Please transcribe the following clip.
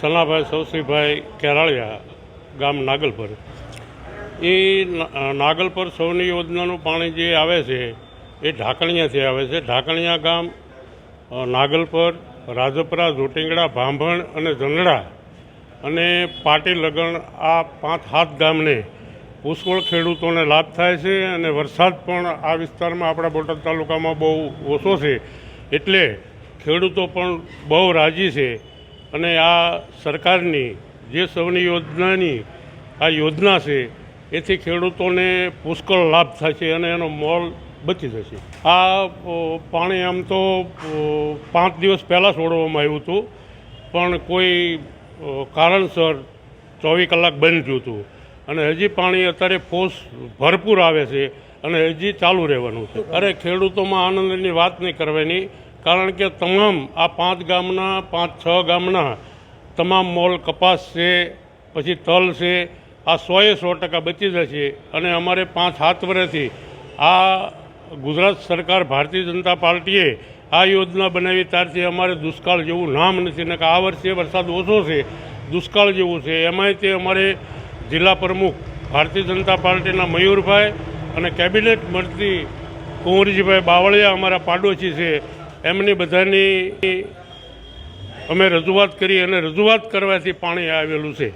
સનાભાઈ સૌશ્રીભાઈ કેરાળિયા ગામ નાગલપર. એ નાગલપર સૌની યોજનાનું પાણી જે આવે છે, એ ઢાકણિયાથી આવે છે. ઢાકણિયા ગામ નાગલપર, રાજપરા જોટિંગડા ભાંભણ અને જંગડા અને પાટી લગણ આ પાંચ સાત ગામને પુષ્કળ ખેડૂતોને લાભ થાય છે અને વરસાદ પણ આ વિસ્તારમાં આપણા બોટાદ તાલુકામાં બહુ ઓછો છે. એટલે ખેડૂતો પણ બહુ રાજી છે. અને આ સરકારની જે સૌની યોજનાની આ યોજના છે, એથી ખેડૂતોને પુષ્કળ લાભ થશે અને એનો મોલ બચી જશે. આ પાણી આમ તો પાંચ દિવસ પહેલાં છોડવામાં આવ્યું હતું, પણ કોઈ કારણસર ચોવીસ કલાક બંધ થયું હતું. અને હજી પાણી અત્યારે ફોસ ભરપૂર આવે છે અને હજી ચાલુ રહેવાનું છે. અરે ખેડૂતોમાં આનંદની વાત નહીં કરવાની કારણ કે તમામ આ પાંચ ગામના, પાંચ છ ગામના તમામ મોલ કપાસ છે, પછી તલ છે, આ સોએ સો ટકા બચી જશે. અને અમારે પાંચ સાત વર્ષથી આ ગુજરાત સરકાર, ભારતીય જનતા પાર્ટીએ આ યોજના બનાવી ત્યારથી અમારે દુષ્કાળ જેવું નામ નથી. ને કે આ વર્ષે વરસાદ ઓછો છે, દુષ્કાળ જેવું છે. એમાંય તે અમારે જિલ્લા પ્રમુખ, ભારતીય જનતા પાર્ટીના મયુરભાઈ અને કેબિનેટ મંત્રી કુંવરજીભાઈ બાવળિયા અમારા પાડોશી છે. એમની બધાની અમે રજૂઆત કરી અને રજૂઆત કરવાથી પાણી આવેલું છે.